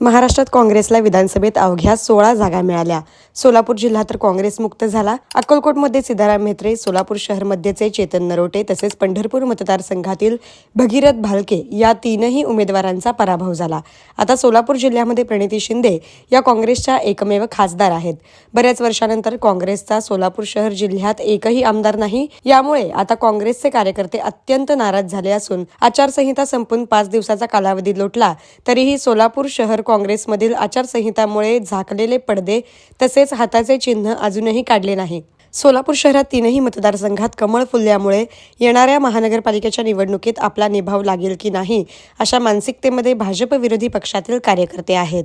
महाराष्ट्रात काँग्रेसला विधानसभेत अवघ्या सोळा जागा मिळाल्या. सोलापूर जिल्हा तर काँग्रेस मुक्त झाला. अक्कलकोटमध्ये सिद्धाराम म्हेत्रे सोलापूर शहरमध्येचे चेतन नरोटे तसेच पंढरपूर मतदारसंघातील भगीरथ भालके या तीनही उमेदवारांचा पराभव झाला. आता सोलापूर जिल्ह्यामध्ये प्रणिती शिंदे या काँग्रेसच्या एकमेव खासदार आहेत. बऱ्याच वर्षानंतर काँग्रेसचा सोलापूर शहर जिल्ह्यात एकही आमदार नाही. यामुळे आता काँग्रेसचे कार्यकर्ते अत्यंत नाराज झाले असून आचारसंहिता संपून पाच दिवसाचा कालावधी लोटला तरीही सोलापूर शहर काँग्रेसमधील आचारसंहितामुळे झाकलेले पडदे तसेच हाताचे चिन्ह अजूनही काढले नाही. सोलापूर शहरात तीनही मतदारसंघात कमळ फुलल्यामुळे येणाऱ्या महानगरपालिकेच्या निवडणुकीत आपला निभाव लागेल की नाही अशा मानसिकतेमध्ये भाजप विरोधी पक्षातील कार्यकर्ते आहेत.